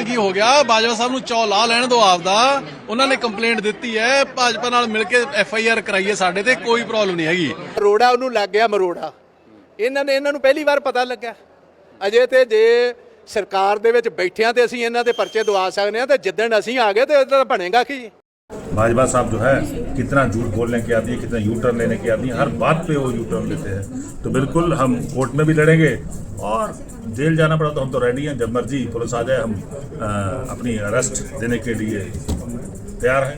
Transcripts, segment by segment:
ਤਾਂ ਕੀ ਹੋ ਗਿਆ? ਬਾਜਵਾ ਸਾਹਿਬ ਨੂੰ ਚੌ ਲਾ ਲੈਣ ਦਿਓ ਆਪਦਾ। ਉਹਨਾਂ ਨੇ ਕੰਪਲੇਂਟ ਦਿੱਤੀ ਹੈ। ਭਾਜਪਾ ਨਾਲ ਮਿਲ ਕੇ ਐਫ ਆਈ ਆਰ ਕਰਾਈਏ ਸਾਡੇ ਤੇ, ਕੋਈ ਪ੍ਰੋਬਲਮ ਨਹੀਂ ਹੈਗੀ। ਮਰੋੜਾ ਉਹਨੂੰ ਲੱਗ ਗਿਆ ਮਰੋੜਾ। ਇਹਨਾਂ ਨੇ, ਇਹਨਾਂ ਨੂੰ ਪਹਿਲੀ ਵਾਰ ਪਤਾ ਲੱਗਾ ਅਜੇ ਤੇ ਜੇ ਸਰਕਾਰ ਦੇ ਵਿੱਚ ਬੈਠਿਆਂ ਤੇ ਅਸੀਂ ਇਹਨਾਂ ਦੇ ਪਰਚੇ ਦਵਾ ਸਕਦੇ ਹਾਂ, ਤੇ ਜਿੱਦਣ ਅਸੀਂ ਆ ਗਏ ਤੇ ਇਹਦਾ ਬਣੇਗਾ ਕੀ? भाजपा साहब जो है कितना झूठ बोलने के आदमी है कितना यू टर्न लेने के आदमी है हर बात पे वो यू टर्न लेते हैं तो बिल्कुल हम कोर्ट में भी लड़ेंगे और जेल जाना पड़ा तो हम तो रेडी हैं जब मर्जी पुलिस आ जाए हम अ, अपनी अरेस्ट देने के लिए तैयार हैं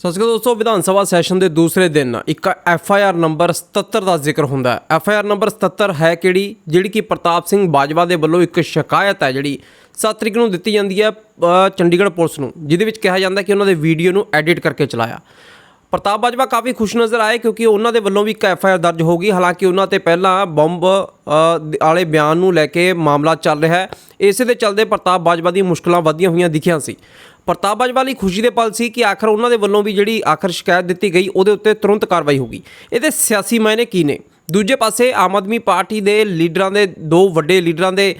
ਸਤਿ ਸ਼੍ਰੀ ਅਕਾਲ ਦੋਸਤੋ ਵਿਧਾਨ ਸਭਾ ਸੈਸ਼ਨ ਦੇ ਦੂਸਰੇ ਦਿਨ ਇੱਕ ਐਫ ਆਈ ਆਰ ਨੰਬਰ 77 ਦਾ ਜ਼ਿਕਰ ਹੁੰਦਾ ਹੈ ਐਫ ਆਈ ਆਰ ਨੰਬਰ 77 ਹੈ ਕਿਹੜੀ ਜਿਹੜੀ ਕਿ ਪ੍ਰਤਾਪ ਸਿੰਘ ਬਾਜਵਾ ਦੇ ਵੱਲੋਂ ਇੱਕ ਸ਼ਿਕਾਇਤ ਹੈ ਜਿਹੜੀ 7 ਤਰੀਕ ਨੂੰ ਦਿੱਤੀ ਜਾਂਦੀ ਹੈ ਚੰਡੀਗੜ੍ਹ ਪੁਲਿਸ ਨੂੰ ਜਿਹਦੇ ਵਿੱਚ ਕਿਹਾ ਜਾਂਦਾ ਕਿ ਉਹਨਾਂ ਦੇ ਵੀਡੀਓ ਨੂੰ ਐਡਿਟ ਕਰਕੇ ਚਲਾਇਆ। ਪ੍ਰਤਾਪ ਬਾਜਵਾ ਕਾਫੀ ਖੁਸ਼ ਨਜ਼ਰ ਆਏ ਕਿਉਂਕਿ ਉਹਨਾਂ ਦੇ ਵੱਲੋਂ ਵੀ ਇੱਕ ਐਫ ਆਈ ਆਰ ਦਰਜ ਹੋ ਗਈ। ਹਾਲਾਂਕਿ ਉਹਨਾਂ ਤੇ ਪਹਿਲਾਂ ਬੰਬ ਅ, ਵਾਲੇ ਬਿਆਨ ਨੂੰ ਲੈ ਕੇ ਮਾਮਲਾ ਚੱਲ ਰਿਹਾ ਹੈ। ਇਸੇ ਦੇ ਚੱਲਦੇ ਪ੍ਰਤਾਪ ਬਾਜਵਾ ਦੀਆਂ ਮੁਸ਼ਕਲਾਂ ਵਧੀਆਂ ਹੋਈਆਂ ਦਿਖੀਆਂ ਸੀ। ਪ੍ਰਤਾਪ ਬਾਜਵਾ ਲਈ ਖੁਸ਼ੀ ਦੇ ਪਲ ਸੀ ਕਿ ਆਖਰ ਉਹਨਾਂ ਦੇ ਵੱਲੋਂ ਵੀ ਜਿਹੜੀ ਆਖਰ ਸ਼ਿਕਾਇਤ ਦਿੱਤੀ ਗਈ ਉਹਦੇ ਉੱਤੇ ਤੁਰੰਤ ਕਾਰਵਾਈ ਹੋਗੀ ਇਹਦੇ ਸਿਆਸੀ ਮਾਇਨੇ ਕੀ ਨੇ? ਦੂਜੇ ਪਾਸੇ ਆਮ ਆਦਮੀ ਪਾਰਟੀ ਦੇ ਲੀਡਰਾਂ ਦੇ, ਦੋ ਵੱਡੇ ਲੀਡਰਾਂ ਦੇ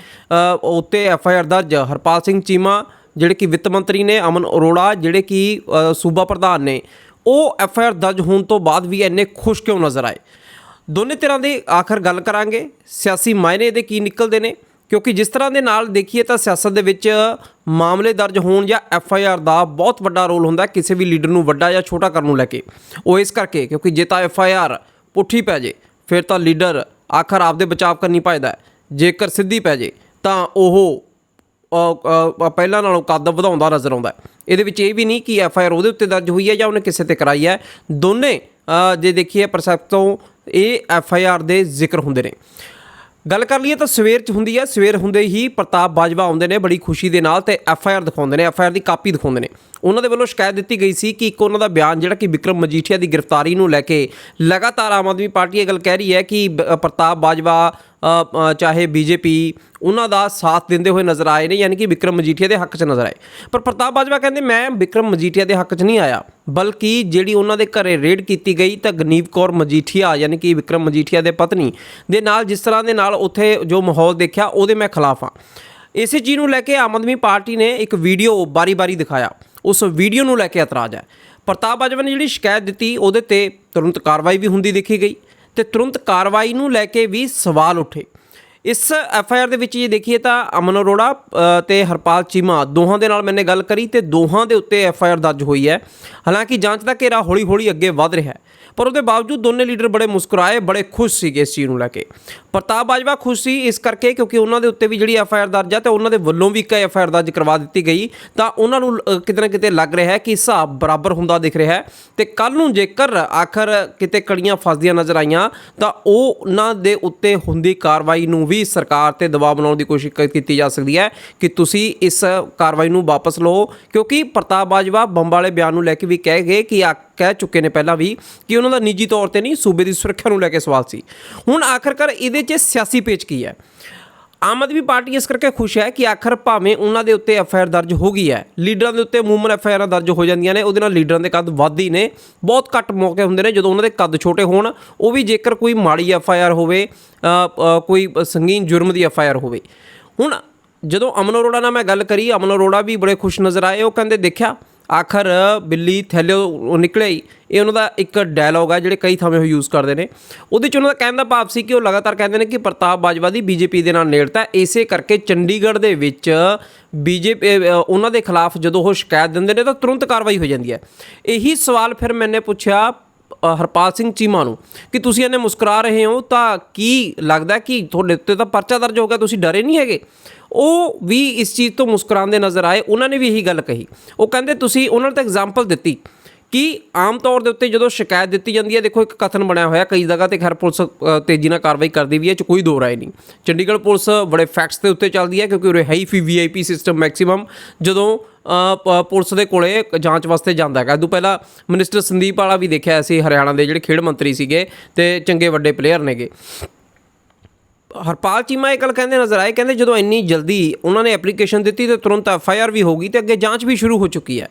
ਉੱਤੇ ਐਫ ਆਈ ਆਰ ਦਰਜ, ਹਰਪਾਲ ਸਿੰਘ ਚੀਮਾ, ਜਿਹੜੇ ਕਿ ਵਿੱਤ ਮੰਤਰੀ ਨੇ, ਅਮਨ ਅਰੋੜਾ, ਜਿਹੜੇ ਕਿ ਸੂਬਾ ਪ੍ਰਧਾਨ ਨੇ। ਉਹ ਐਫ ਆਈ ਆਰ ਦਰਜ ਹੋਣ ਤੋਂ ਬਾਅਦ ਵੀ ਇੰਨੇ ਖੁਸ਼ ਕਿਉਂ ਨਜ਼ਰ ਆਏ? ਦੋਨੇ ਤਰ੍ਹਾਂ ਦੀ ਆਖਰ ਗੱਲ ਕਰਾਂਗੇ। ਸਿਆਸੀ ਮਾਇਨੇ ਇਹਦੇ ਕੀ ਨਿਕਲਦੇ ਨੇ? ਕਿਉਂਕਿ ਜਿਸ ਤਰ੍ਹਾਂ ਦੇ ਨਾਲ ਦੇਖੀਏ ਤਾਂ ਸਿਆਸਤ ਦੇ ਵਿੱਚ ਮਾਮਲੇ ਦਰਜ ਹੋਣ ਜਾਂ ਐਫ ਆਈ ਆਰ ਦਾ ਬਹੁਤ ਵੱਡਾ ਰੋਲ ਹੁੰਦਾ ਕਿਸੇ ਵੀ ਲੀਡਰ ਨੂੰ ਵੱਡਾ ਜਾਂ ਛੋਟਾ ਕਰਨ ਨੂੰ ਲੈ ਕੇ। ਉਹ ਇਸ ਕਰਕੇ, ਕਿਉਂਕਿ ਜੇ ਤਾਂ ਐਫ ਆਈ ਆਰ ਪੁੱਠੀ ਪੈ ਜੇ ਫਿਰ ਤਾਂ ਲੀਡਰ ਆਖਰ ਆਪਦੇ ਬਚਾਅ ਕਰਨੀ ਪਾਇਦਾ ਜੇਕਰ ਸਿੱਧੀ ਪੈ ਜੇ, ਤਾਂ ਉਹ ਪਹਿਲਾਂ ਨਾਲੋਂ ਕੱਦ ਵਧਾਉਂਦਾ ਨਜ਼ਰ ਆਉਂਦਾ ਇਹਦੇ ਵਿੱਚ ਇਹ ਵੀ ਨਹੀਂ ਕਿ ਐਫ ਆਈ ਆਰ ਉਹਦੇ ਉੱਤੇ ਦਰਜ ਹੋਈ ਹੈ ਜਾਂ ਉਹਨੇ ਕਿਸੇ ਤੇ ਕਰਾਈ ਹੈ। ਦੋਨੇ ਜੇ ਦੇਖੀਏ ਪ੍ਰਸੈਪਟ ਤੋਂ ਇਹ ਐਫ ਆਈ ਆਰ ਦੇ ਜ਼ਿਕਰ ਹੁੰਦੇ ਨੇ। ਗੱਲ ਕਰ ਲਈਏ ਤਾਂ ਸਵੇਰ ਚ ਹੁੰਦੀ ਹੈ, ਸਵੇਰ ਹੁੰਦੇ ਹੀ ਪ੍ਰਤਾਪ ਬਾਜਵਾ ਆਉਂਦੇ ਨੇ, ਬੜੀ ਖੁਸ਼ੀ ਦੇ ਨਾਲ ਤੇ ਐਫ ਆਈ ਆਰ ਦਿਖਾਉਂਦੇ ਨੇ, ਐਫ ਆਈ ਆਰ ਦੀ ਕਾਪੀ ਦਿਖਾਉਂਦੇ ਨੇ। ਉਹਨਾਂ ਦੇ ਵੱਲੋਂ ਸ਼ਿਕਾਇਤ ਦਿੱਤੀ ਗਈ ਸੀ ਕਿ ਇੱਕ ਉਹਨਾਂ ਦਾ ਬਿਆਨ ਜਿਹੜਾ ਕਿ ਵਿਕਰਮ ਮਜੀਠੀਆ ਦੀ ਗ੍ਰਿਫਤਾਰੀ ਨੂੰ ਲੈ ਕੇ ਲਗਾਤਾਰ ਆਮ ਆਦਮੀ ਪਾਰਟੀ ਇਹ ਗੱਲ ਕਹਿ ਰਹੀ ਹੈ ਕਿ ਬ- ਪ੍ਰਤਾਪ ਬਾਜਵਾ ਚਾਹੇ ਬੀਜੇਪੀ ਉਹਨਾਂ ਦਾ ਸਾਥ ਦਿੰਦੇ ਹੋਏ ਨਜ਼ਰ ਆਏ ਨੇ, ਯਾਨੀ ਕਿ ਵਿਕਰਮ ਮਜੀਠੀਆ ਦੇ ਹੱਕ 'ਚ ਨਜ਼ਰ ਆਏ। ਪਰ ਪ੍ਰਤਾਪ ਬਾਜਵਾ ਕਹਿੰਦੇ, ਮੈਂ ਵਿਕਰਮ ਮਜੀਠੀਆ ਦੇ ਹੱਕ 'ਚ ਨਹੀਂ ਆਇਆ, ਬਲਕਿ ਜਿਹੜੀ ਉਹਨਾਂ ਦੇ ਘਰੇ ਰੇਡ ਕੀਤੀ ਗਈ ਤਾਂ ਗਨੀਵ ਕੌਰ ਮਜੀਠੀਆ, ਯਾਨੀ ਕਿ ਵਿਕਰਮ ਮਜੀਠੀਆ ਦੇ ਪਤਨੀ ਦੇ ਨਾਲ, ਜਿਸ ਤਰ੍ਹਾਂ ਦੇ ਨਾਲ ਉੱਥੇ ਜੋ ਮਾਹੌਲ ਦੇਖਿਆ, ਉਹਦੇ ਮੈਂ ਖਿਲਾਫ ਹਾਂ। ਇਸੇ ਚੀਜ਼ ਨੂੰ ਲੈ ਕੇ ਆਮ ਆਦਮੀ ਪਾਰਟੀ ਨੇ ਇੱਕ ਵੀਡੀਓ ਬਾਰੀ-ਬਾਰੀ ਦਿਖਾਇਆ। ਉਸ ਵੀਡੀਓ ਨੂੰ ਲੈ ਕੇ ਇਤਰਾਜ਼ ਹੈ। ਪ੍ਰਤਾਪ ਬਾਜਵਾ ਨੇ ਜਿਹੜੀ ਸ਼ਿਕਾਇਤ ਦਿੱਤੀ, ਉਹਦੇ ਤੇ ਤੁਰੰਤ ਕਾਰਵਾਈ ਵੀ ਹੁੰਦੀ ਦੇਖੀ ਗਈ। ਤੇ ਤੁਰੰਤ ਕਾਰਵਾਈ ਨੂੰ ਲੈ ਕੇ ਵੀ ਸਵਾਲ ਉੱਠੇ। ਇਸ ਐਫ ਆਈ ਆਰ ਦੇ ਵਿੱਚ ਜੇ ਦੇਖੀਏ ਤਾਂ ਅਮਨ ਅਰੋੜਾ ਅ, ਤੇ ਹਰਪਾਲ ਚੀਮਾ ਦੋਹਾਂ ਦੇ ਨਾਲ ਮੈਨੇ ਗੱਲ ਕਰੀ ਤੇ ਦੋਹਾਂ ਦੇ ਉੱਤੇ ਐਫ ਆਈ ਆਰ ਦਰਜ ਹੋਈ ਹੈ। ਹਾਲਾਂਕਿ ਜਾਂਚ ਦਾ ਘੇਰਾ ਹੌਲੀ-ਹੌਲੀ ਅੱਗੇ ਵਧ ਰਿਹਾ ਹੈ ਪਰ ਉਹਦੇ ਬਾਵਜੂਦ ਦੋਨੇ ਲੀਡਰ ਬੜੇ ਮੁਸਕਰਾਏ ਬੜੇ ਖੁਸ਼ ਸੀਗੇ ਇਸ ਚੀਜ਼ ਨੂੰ ਲੈ ਕੇ। ਪ੍ਰਤਾਪ ਬਾਜਵਾ ਖੁਸ਼ ਸੀ ਇਸ ਕਰਕੇ ਕਿਉਂਕਿ ਉਹਨਾਂ ਦੇ ਉੱਤੇ ਵੀ ਜਿਹੜੀ ਐਫ ਆਈ ਆਰ ਦਰਜ ਹੈ ਤੇ ਉਹਨਾਂ ਦੇ ਵੱਲੋਂ ਵੀ ਇੱਕ ਐਫ ਆਈ ਆਰ ਦਰਜ ਕਰਵਾ ਦਿੱਤੀ ਗਈ ਤਾਂ ਉਹਨਾਂ ਨੂੰ ਕਿਤੇ ਨਾ ਕਿਤੇ ਲੱਗ ਰਿਹਾ ਹੈ ਕਿ ਹਿਸਾਬ ਬਰਾਬਰ ਹੁੰਦਾ ਦਿਖ ਰਿਹਾ ਹੈ। ਤੇ ਕੱਲ ਨੂੰ ਜੇਕਰ ਆਖਰ ਕਿਤੇ ਕੜੀਆਂ ਫਸਦੀਆਂ ਨਜ਼ਰ ਆਈਆਂ ਤਾਂ ਉਹ ਉਹਨਾਂ ਦੇ ਉੱਤੇ ਹੁੰਦੀ ਕਾਰਵਾਈ ਨੂੰ ਵੀ ਸਰਕਾਰ ਤੇ ਦਬਾਅ ਬਣਾਉਣ ਦੀ ਕੋਸ਼ਿਸ਼ ਕ- ਕੀਤੀ ਜਾ ਸਕਦੀ ਹੈ ਕਿ ਤੁਸੀਂ ਇਸ ਕਾਰਵਾਈ ਨੂੰ ਵਾਪਸ ਲਓ। ਕਿਉਂਕਿ ਪ੍ਰਤਾਪ ਬਾਜਵਾ ਬੰਬ ਵਾਲੇ ਬਿਆਨ ਨੂੰ ਲੈ ਕੇ ਵੀ ਕਹਿ ਗਏ ਕਿ ਆ, ਕਹਿ ਚੁੱਕੇ ਨੇ ਪਹਿਲਾਂ ਵੀ ਕਿ ਉਹਨਾਂ ਦਾ ਨਿੱਜੀ ਤੌਰ ਤੇ ਨਹੀਂ, ਸੂਬੇ ਦੀ ਸੁਰੱਖਿਆ ਨੂੰ ਲੈ ਕੇ ਸਵਾਲ ਸੀ। ਹੁਣ ਆਖਰਕਾਰ ਇਹਦੇ 'ਚ ਸਿਆਸੀ ਪੇਚ ਕੀ ਹੈ? ਆਮ ਆਦਮੀ ਪਾਰਟੀ ਇਸ ਕਰਕੇ ਖੁਸ਼ ਹੈ ਕਿ ਆਖਰ ਭਾਵੇਂ ਉਹਨਾਂ ਦੇ ਉੱਤੇ ਐਫ ਆਈ ਆਰ ਦਰਜ ਹੋ ਗਈ ਹੈ, ਲੀਡਰਾਂ ਦੇ ਉੱਤੇ ਮੂਮਨ ਐਫ ਆਈ ਆਰਾਂ ਦਰਜ ਹੋ ਜਾਂਦੀਆਂ ਨੇ, ਉਹਦੇ ਨਾਲ ਲੀਡਰਾਂ ਦੇ ਕੱਦ ਵੱਧਦੇ ਹੀ ਨੇ, ਬਹੁਤ ਘੱਟ ਮੌਕੇ ਹੁੰਦੇ ਨੇ ਜਦੋਂ ਉਹਨਾਂ ਦੇ ਕੱਦ ਛੋਟੇ ਹੋਣ, ਉਹ ਵੀ ਜੇਕਰ ਕੋਈ ਮਾੜੀ ਐਫ ਆਈ ਆਰ ਹੋਵੇ ਕੋਈ ਸੰਗੀਨ ਜੁਰਮ ਦੀ ਐਫ ਆਈ ਆਰ ਹੋਵੇ। ਹੁਣ ਜਦੋਂ ਅਮਨ ਅਰੋੜਾ ਨਾਲ ਮੈਂ ਗੱਲ ਕਰੀ, ਅਮਨ ਅਰੋੜਾ ਵੀ ਬੜੇ ਖੁਸ਼ ਨਜ਼ਰ ਆਏ, ਉਹ ਕਹਿੰਦੇ ਦੇਖਿਆ ਆਖਰ ਬਿੱਲੀ ਥੈਲਿਓ ਨਿਕਲਿਆ ਹੀ। ਇਹ ਉਹਨਾਂ ਦਾ ਇੱਕ ਡਾਇਲੌਗ ਹੈ ਜਿਹੜੇ ਕਈ ਥਾਵੇਂ ਉਹ ਯੂਜ਼ ਕਰਦੇ ਨੇ। ਉਹਦੇ ਚ ਉਹਨਾਂ ਦਾ ਕਹਿਣ ਦਾ ਭਾਵ ਸੀ ਕਿ ਉਹ ਲਗਾਤਾਰ ਕਹਿੰਦੇ ਨੇ ਕਿ ਪ੍ਰਤਾਪ ਬਾਜਵਾ ਦੀ ਬੀਜੇਪੀ ਦੇ ਨਾਲ ਨੇੜਤਾ ਇਸੇ ਕਰਕੇ ਚੰਡੀਗੜ੍ਹ ਦੇ ਵਿੱਚ ਬੀਜੇਪੀ ਉਹਨਾਂ ਦੇ ਖਿਲਾਫ ਜਦੋਂ ਉਹ ਸ਼ਿਕਾਇਤ ਦਿੰਦੇ ਨੇ ਤਾਂ ਤੁਰੰਤ ਕਾਰਵਾਈ ਹੋ ਜਾਂਦੀ ਹੈ। ਇਹੀ ਸਵਾਲ ਫਿਰ ਮੈਨੇ ਪੁੱਛਿਆ ਹਰਪਾਲ ਸਿੰਘ ਚੀਮਾ ਨੂੰ ਕਿ ਤੁਸੀਂ ਇਹਨੇ ਮੁਸਕਰਾ ਰਹੇ ਹੋ ਤਾਂ ਕੀ ਲੱਗਦਾ ਕਿ ਤੁਹਾਡੇ ਉੱਤੇ ਤਾਂ ਪਰਚਾ ਦਰਜ ਹੋ ਗਿਆ, ਤੁਸੀਂ ਡਰੇ ਨਹੀਂ ਹੈਗੇ? ਉਹ ਵੀ ਇਸ ਚੀਜ਼ ਤੋਂ ਮੁਸਕਰਾਉਂਦੇ ਨਜ਼ਰ ਆਏ, ਉਹਨਾਂ ਨੇ ਵੀ ਇਹੀ ਗੱਲ ਕਹੀ। ਉਹ ਕਹਿੰਦੇ, ਤੁਸੀਂ ਉਹਨਾਂ ਨੇ ਤਾਂ ਐਗਜ਼ਾਮਪਲ ਦਿੱਤੀ ਕਿ ਆਮ ਤੌਰ ਦੇ ਉੱਤੇ ਜਦੋਂ ਸ਼ਿਕਾਇਤ ਦਿੱਤੀ ਜਾਂਦੀ ਹੈ, ਦੇਖੋ ਇੱਕ ਕਥਨ ਬਣਿਆ ਹੋਇਆ, ਕਈ ਜਗ੍ਹਾ ਤੇ ਖੈਰ ਪੁਲਿਸ ਤੇਜ਼ੀ ਨਾਲ ਕਾਰਵਾਈ ਕਰਦੀ ਵੀ ਹੈ, ਇਹ ਚ ਕੋਈ ਦੋ ਰਾਏ ਨਹੀਂ। ਚੰਡੀਗੜ੍ਹ ਪੁਲਿਸ ਬੜੇ ਫੈਕਟਸ ਦੇ ਉੱਤੇ ਚੱਲਦੀ ਹੈ ਕਿਉਂਕਿ ਉਰੇ ਹੈ ਹੀ ਫੀ ਵੀਆਈਪੀ ਸਿਸਟਮ ਮੈਕਸਿਮਮ ਜਦੋਂ ਪੁਲਿਸ ਦੇ ਕੋਲੇ ਜਾਂਚ ਵਾਸਤੇ ਜਾਂਦਾ ਹੈਗਾ। ਤੋਂ ਪਹਿਲਾਂ ਮਿਨਿਸਟਰ ਸੰਦੀਪ ਵਾਲਾ ਵੀ ਦੇਖਿਆ ਸੀ ਹਰਿਆਣਾ ਦੇ ਜਿਹੜੇ ਖੇਡ ਮੰਤਰੀ ਸੀਗੇ ਤੇ ਚੰਗੇ ਵੱਡੇ ਪਲੇਅਰ ਨੇਗੇ। ਹਰਪਾਲ ਚੀਮਾ ਇਹ ਗੱਲ ਕਹਿੰਦੇ ਨਜ਼ਰ ਆਏ ਕਹਿੰਦੇ ਜਦੋਂ ਇੰਨੀ ਜਲਦੀ ਉਹਨਾਂ ਨੇ ਐਪਲੀਕੇਸ਼ਨ ਦਿੱਤੀ ਤੇ ਤੁਰੰਤ ਐਫ ਆਈ ਆਰ ਵੀ ਹੋ ਗਈ ਤੇ ਅੱਗੇ ਜਾਂਚ ਵੀ ਸ਼ੁਰੂ ਹੋ ਚੁੱਕੀ ਹੈ।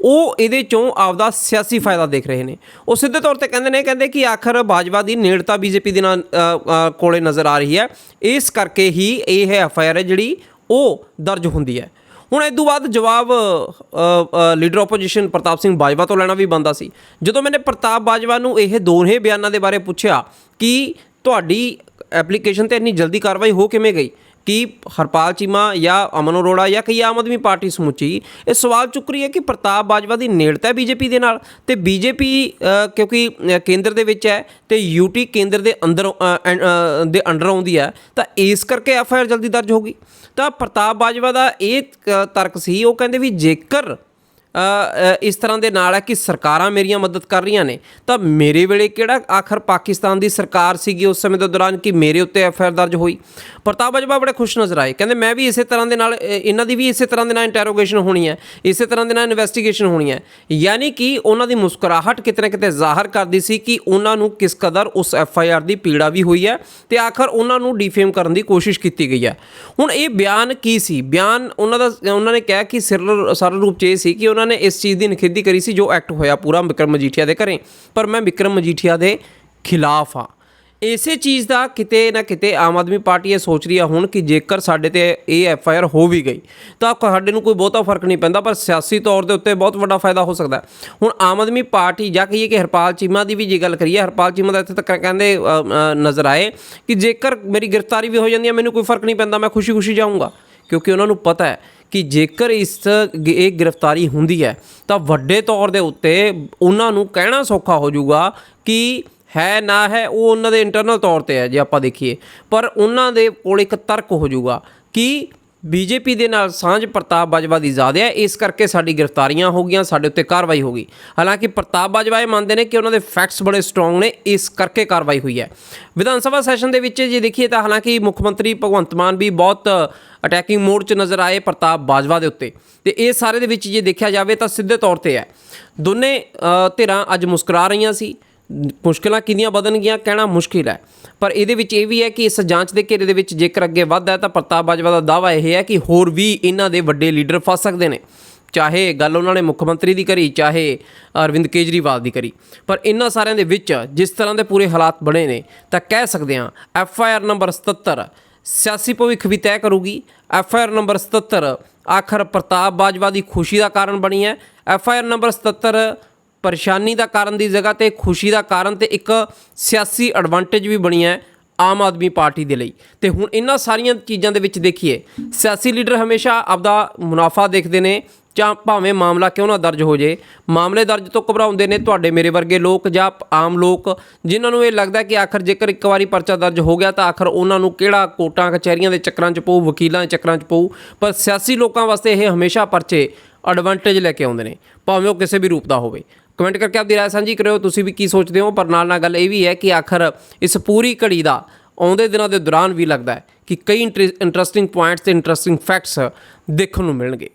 ਉਹ ਇਹਦੇ ਚੋਂ ਆਪਦਾ ਸਿਆਸੀ ਫਾਇਦਾ ਦੇਖ ਰਹੇ ਨੇ। ਉਹ ਸਿੱਧੇ ਤੌਰ ਤੇ ਕਹਿੰਦੇ ਨੇ ਕਹਿੰਦੇ ਕਿ ਆਖਰ ਬਾਜਵਾ ਦੀ ਨੇੜਤਾ ਬੀਜੇਪੀ ਦੇ ਨਾਲ ਅ, ਕੋਲੇ ਨਜ਼ਰ ਆ ਰਹੀ ਹੈ। ਇਸ ਕਰਕੇ ਹੀ ਇਹ ਐਫ ਆਈ ਆਰ ਹੈ ਜਿਹੜੀ ਉਹ ਦਰਜ ਹੁੰਦੀ ਹੈ। ਹੁਣ ਇਸ ਤੋਂ ਬਾਅਦ ਜਵਾਬ ਲੀਡਰ ਆਪੋਜੀਸ਼ਨ ਪ੍ਰਤਾਪ ਸਿੰਘ ਬਾਜਵਾ ਤੋਂ ਲੈਣਾ ਵੀ ਬੰਦਾ ਸੀ। ਜਦੋਂ ਮੈਨੇ ਪ੍ਰਤਾਪ ਬਾਜਵਾ ਨੂੰ ਇਹ ਦੋਹੇ ਬਿਆਨਾਂ ਦੇ ਬਾਰੇ ਪੁੱਛਿਆ ਕਿ ਤੁਹਾਡੀ ਐਪਲੀਕੇਸ਼ਨ ਤੇ ਇੰਨੀ ਜਲਦੀ ਕਾਰਵਾਈ ਹੋ ਕਿਵੇਂ ਗਈ? ਕਿ ਹਰਪਾਲ ਚੀਮਾ ਜਾਂ ਅਮਨ ਅਰੋੜਾ ਜਾਂ ਕਈ ਆਮ ਆਦਮੀ ਪਾਰਟੀ ਸਮੁੱਚੀ ਇਹ ਸਵਾਲ ਚੁੱਕ ਰਹੀ ਹੈ ਕਿ ਪ੍ਰਤਾਪ ਬਾਜਵਾ ਦੀ ਨੇੜਤਾ ਹੈ ਬੀਜੇਪੀ ਦੇ ਨਾਲ ਤੇ ਬੀਜੇਪੀ ਕਿਉਂਕਿ ਕੇਂਦਰ ਦੇ ਵਿੱਚ ਹੈ ਤੇ ਯੂਟੀ ਕੇਂਦਰ ਦੇ ਅੰਦਰ ਦੇ ਅੰਡਰ ਆਉਂਦੀ ਹੈ, ਤਾਂ ਇਸ ਕਰਕੇ ਐਫ ਆਈ ਆਰ ਜਲਦੀ ਦਰਜ ਹੋਗੀ ਤਾਂ ਪ੍ਰਤਾਪ ਬਾਜਵਾ ਦਾ ਇਹ ਤਰਕ ਸੀ, ਉਹ ਕਹਿੰਦੇ ਵੀ ਜੇਕਰ ਇਸ ਤਰ੍ਹਾਂ ਦੇ ਨਾਲ ਹੈ ਕਿ ਸਰਕਾਰਾਂ ਮੇਰੀਆਂ ਮਦਦ ਕਰ ਰਹੀਆਂ ਨੇ। ਤਾਂ ਮੇਰੇ ਵੇਲੇ ਕਿਹੜਾ ਆਖਰ ਪਾਕਿਸਤਾਨ ਦੀ ਸਰਕਾਰ ਸੀਗੀ ਉਸ ਸਮੇਂ ਦੇ ਦੌਰਾਨ ਕਿ ਮੇਰੇ ਉੱਤੇ ਐਫ ਆਈ ਆਰ ਦਰਜ ਹੋਈ? ਪ੍ਰਤਾਪ ਬਾਜਵਾ ਬੜੇ ਖੁਸ਼ ਨਜ਼ਰ ਆਏ। ਕਹਿੰਦੇ, ਮੈਂ ਵੀ ਇਸੇ ਤਰ੍ਹਾਂ ਦੇ ਨਾਲ ਇਹਨਾਂ ਦੀ ਵੀ ਇਸੇ ਤਰ੍ਹਾਂ ਦੇ ਨਾਲ ਇੰਟਰੋਗੇਸ਼ਨ ਹੋਣੀ ਹੈ, ਇਸੇ ਤਰ੍ਹਾਂ ਦੇ ਨਾਲ ਇਨਵੈਸਟੀਗੇਸ਼ਨ ਹੋਣੀ ਹੈ। ਯਾਨੀ ਕਿ ਉਹਨਾਂ ਦੀ ਮੁਸਕਰਾਹਟ ਕਿਤੇ ਨਾ ਕਿਤੇ ਜ਼ਾਹਰ ਕਰਦੀ ਸੀ ਕਿ ਉਹਨਾਂ ਨੂੰ ਕਿਸ ਕਦਰ ਉਸ ਐਫ ਆਈ ਆਰ ਦੀ ਪੀੜਾ ਵੀ ਹੋਈ ਹੈ ਤੇ ਆਖਰ ਉਹਨਾਂ ਨੂੰ ਡੀਫੇਮ ਕਰਨ ਦੀ ਕੋਸ਼ਿਸ਼ ਕੀਤੀ ਗਈ ਹੈ। ਹੁਣ ਇਹ ਬਿਆਨ ਕੀ ਸੀ? ਬਿਆਨ ਉਹਨਾਂ ਦਾ, ਉਹਨਾਂ ਨੇ ਕਿਹਾ ਕਿ ਸਿਰ ਸਰਲ ਰੂਪ ਚ ਇਹ ਸੀ ਕਿ ਉਹਨਾਂ ਉਹਨਾਂ ਨੇ ਇਸ ਚੀਜ਼ ਦੀ ਨਿਖੇਧੀ ਕਰੀ ਸੀ, ਜੋ ਐਕਟ ਹੋਇਆ ਪੂਰਾ ਵਿਕਰਮ ਮਜੀਠੀਆ ਦੇ ਘਰੇ। ਪਰ ਮੈਂ ਵਿਕਰਮ ਮਜੀਠੀਆ ਦੇ ਖਿਲਾਫ ਹਾਂ। ਇਸੇ ਚੀਜ਼ ਦਾ ਕਿਤੇ ਨਾ ਕਿਤੇ ਆਮ ਆਦਮੀ ਪਾਰਟੀ ਇਹ ਸੋਚ ਰਹੀ ਆ ਹੁਣ ਕਿ ਜੇਕਰ ਸਾਡੇ ਤੇ ਇਹ ਐਫ ਆਈ ਆਰ ਹੋ ਵੀ ਗਈ, ਤਾਂ ਸਾਡੇ ਨੂੰ ਕੋਈ ਬਹੁਤਾ ਫ਼ਰਕ ਨਹੀਂ ਪੈਂਦਾ, ਪਰ ਸਿਆਸੀ ਤੌਰ ਦੇ ਉੱਤੇ ਬਹੁਤ ਵੱਡਾ ਫਾਇਦਾ ਹੋ ਸਕਦਾ। ਹੁਣ ਆਮ ਆਦਮੀ ਪਾਰਟੀ ਜਾਂ ਕਹੀਏ ਕਿ ਹਰਪਾਲ ਚੀਮਾ ਦੀ ਵੀ ਜੇ ਗੱਲ ਕਰੀਏ, ਹਰਪਾਲ ਚੀਮਾ ਦਾ ਇੱਥੇ ਤੱਕ ਕਹਿੰਦੇ ਨਜ਼ਰ ਆਏ ਕਿ ਜੇਕਰ ਮੇਰੀ ਗ੍ਰਿਫਤਾਰੀ ਵੀ ਹੋ ਜਾਂਦੀ ਹੈ ਮੈਨੂੰ ਕੋਈ ਫ਼ਰਕ ਨਹੀਂ ਪੈਂਦਾ, ਮੈਂ ਖੁਸ਼ੀ-ਖੁਸ਼ੀ ਜਾਊਂਗਾ। ਕਿਉਂਕਿ ਉਹਨਾਂ ਨੂੰ ਪਤਾ ਹੈ ਕਿ ਜੇਕਰ ਇਸ ਇਹ ਗ੍ਰਿਫਤਾਰੀ ਹੁੰਦੀ ਹੈ, ਤਾਂ ਵੱਡੇ ਤੌਰ ਦੇ ਉੱਤੇ ਉਹਨਾਂ ਨੂੰ ਕਹਿਣਾ ਸੌਖਾ ਹੋ ਜਾਊਗਾ ਕਿ ਹੈ ਨਾ ਹੈ, ਉਹ ਉਹਨਾਂ ਦੇ ਇੰਟਰਨਲ ਤੌਰ ਤੇ ਹੈ ਜੇ ਆਪਾਂ ਦੇਖੀਏ। ਪਰ ਉਹਨਾਂ ਦੇ ਕੋਲ ਇੱਕ ਤਰਕ ਹੋ ਜਾਊਗਾ ਕਿ ਬੀਜੇਪੀ ਦੇ ਨਾਲ ਸਾਂਝ ਪ੍ਰਤਾਪ ਬਾਜਵਾ ਦੀ ਜ਼ਿਆਦਾ ਹੈ, ਇਸ ਕਰਕੇ ਸਾਡੀ ਗ੍ਰਿਫਤਾਰੀਆਂ ਹੋ ਗਈਆਂ, ਸਾਡੇ ਉੱਤੇ ਕਾਰਵਾਈ ਹੋ ਗਈ। ਹਾਲਾਂਕਿ ਪ੍ਰਤਾਪ ਬਾਜਵਾ ਇਹ ਮੰਨਦੇ ਨੇ ਕਿ ਉਹਨਾਂ ਦੇ ਫੈਕਟਸ ਬੜੇ ਸਟਰੋਂਗ ਨੇ, ਇਸ ਕਰਕੇ ਕਾਰਵਾਈ ਹੋਈ ਹੈ। ਵਿਧਾਨ ਸਭਾ ਸੈਸ਼ਨ ਦੇ ਵਿੱਚ ਜੇ ਦੇਖੀਏ ਤਾਂ ਹਾਲਾਂਕਿ ਮੁੱਖ ਮੰਤਰੀ ਭਗਵੰਤ ਮਾਨ ਵੀ ਬਹੁਤ ਅਟੈਕਿੰਗ ਮੋਡ 'ਚ ਨਜ਼ਰ ਆਏ ਪ੍ਰਤਾਪ ਬਾਜਵਾ ਦੇ ਉੱਤੇ। ਤੇ ਇਹ ਸਾਰੇ ਦੇ ਵਿੱਚ ਜੇ ਦੇਖਿਆ ਜਾਵੇ ਤਾਂ ਸਿੱਧੇ ਤੌਰ ਤੇ ਹੈ। ਦੋਨੇ ਧਿਰਾਂ ਅੱਜ ਮੁਸਕਰਾ ਰਹੀਆਂ ਸੀ। ਮੁਸ਼ਕਿਲਾਂ ਕਿੰਨੀਆਂ ਵਧਣਗੀਆਂ ਕਹਿਣਾ ਮੁਸ਼ਕਿਲ ਹੈ। ਪਰ ਇਹਦੇ ਵਿੱਚ ਇਹ ਵੀ ਹੈ ਕਿ ਇਸ ਜਾਂਚ ਦੇ ਘੇਰੇ ਦੇ ਵਿੱਚ ਜੇਕਰ ਅੱਗੇ ਵੱਧਦਾ ਤਾਂ ਪ੍ਰਤਾਪ ਬਾਜਵਾ ਦਾ ਦਾਵਾ ਇਹ ਹੈ ਕਿ ਹੋਰ ਵੀ ਇਹਨਾਂ ਦੇ ਵੱਡੇ ਲੀਡਰ ਫਸ ਸਕਦੇ ਨੇ। ਚਾਹੇ ਗੱਲ ਉਹਨਾਂ ਨੇ ਮੁੱਖ ਮੰਤਰੀ ਦੀ ਕਰੀ, ਚਾਹੇ ਅਰਵਿੰਦ ਕੇਜਰੀਵਾਲ ਦੀ ਕਰੀ। ਪਰ ਇਹਨਾਂ ਸਾਰਿਆਂ ਦੇ ਵਿੱਚ ਜਿਸ ਤਰ੍ਹਾਂ ਦੇ ਪੂਰੇ ਹਾਲਾਤ ਬਣੇ ਨੇ, ਤਾਂ ਕਹਿ ਸਕਦੇ ਹਾਂ, ਐਫ ਆਈ ਆਰ ਨੰਬਰ 77 ਸਿਆਸੀ ਭਵਿੱਖ ਵੀ ਤੈਅ ਕਰੂਗੀ। ਐਫ ਆਈ ਆਰ ਨੰਬਰ 77 ਆਖਰ ਪ੍ਰਤਾਪ ਬਾਜਵਾ ਦੀ ਖੁਸ਼ੀ ਦਾ ਕਾਰਨ ਬਣੀ ਹੈ। ਐਫ ਆਈ ਆਰ ਨੰਬਰ 77 ਪਰੇਸ਼ਾਨੀ ਦਾ ਕਾਰਨ ਦੀ ਜਗ੍ਹਾ ਤੇ ਖੁਸ਼ੀ ਦਾ ਕਾਰਨ ਤੇ ਇੱਕ ਸਿਆਸੀ ਐਡਵਾਂਟੇਜ ਵੀ ਬਣੀ ਹੈ ਆਮ ਆਦਮੀ ਪਾਰਟੀ ਦੇ ਲਈ। ਤੇ ਹੁਣ ਇਹਨਾਂ ਸਾਰੀਆਂ ਚੀਜ਼ਾਂ ਦੇ ਵਿੱਚ ਦੇਖੀਏ, ਸਿਆਸੀ ਲੀਡਰ ਹਮੇਸ਼ਾ ਆਪਦਾ ਮੁਨਾਫਾ ਦੇਖਦੇ ਨੇ ਜਾਂ ਭਾਵੇਂ ਮਾਮਲਾ ਕਿਉਂ ਨਾ ਦਰਜ ਹੋ ਜੇ, ਮਾਮਲੇ ਦਰਜ ਤੋਂ ਘਬਰਾਉਂਦੇ ਨੇ ਤੁਹਾਡੇ ਮੇਰੇ ਵਰਗੇ ਲੋਕ ਜਾਂ ਆਮ ਲੋਕ, ਜਿਨ੍ਹਾਂ ਨੂੰ ਇਹ ਲੱਗਦਾ ਕਿ ਆਖਰ ਜੇਕਰ ਇੱਕ ਵਾਰੀ ਪਰਚਾ ਦਰਜ ਹੋ ਗਿਆ ਤਾਂ ਆਖਰ ਉਹਨਾਂ ਨੂੰ ਕਿਹੜਾ ਕੋਟਾਂ, ਕਚਹਿਰੀਆਂ ਦੇ ਚੱਕਰਾਂ 'ਚ ਪਊ, ਵਕੀਲਾਂ ਦੇ ਚੱਕਰਾਂ 'ਚ ਪਊ, ਪਰ ਸਿਆਸੀ ਲੋਕਾਂ ਵਾਸਤੇ ਇਹ ਹਮੇਸ਼ਾ ਪਰਚੇ ਐਡਵਾਂਟੇਜ ਲੈ ਕੇ ਆਉਂਦੇ ਨੇ, ਭਾਵੇਂ ਉਹ ਕਿਸੇ ਵੀ ਰੂਪ ਦਾ ਹੋਵੇ। ਕਮੈਂਟ ਕਰਕੇ ਆਪਦੀ ਰਾਏ ਸਾਂਝੀ ਕਰਿਓ, ਤੁਸੀਂ ਵੀ ਕੀ ਸੋਚਦੇ ਹੋ, ਪਰ ਨਾਲ ਨਾਲ ਗੱਲ ਇਹ ਵੀ ਹੈ ਕਿ ਆਖਰ ਇਸ ਪੂਰੀ ਘੜੀ ਦਾ ਆਉਂਦੇ ਦਿਨਾਂ ਦੇ ਦੌਰਾਨ ਵੀ ਲੱਗਦਾ ਹੈ ਕਿ ਕਈ ਇੰਟਰਸਟਿੰਗ ਪੁਆਇੰਟਸ ਤੇ ਇੰਟਰਸਟਿੰਗ ਫੈਕਟਸ ਦੇਖਣ ਨੂੰ ਮਿਲਣਗੇ।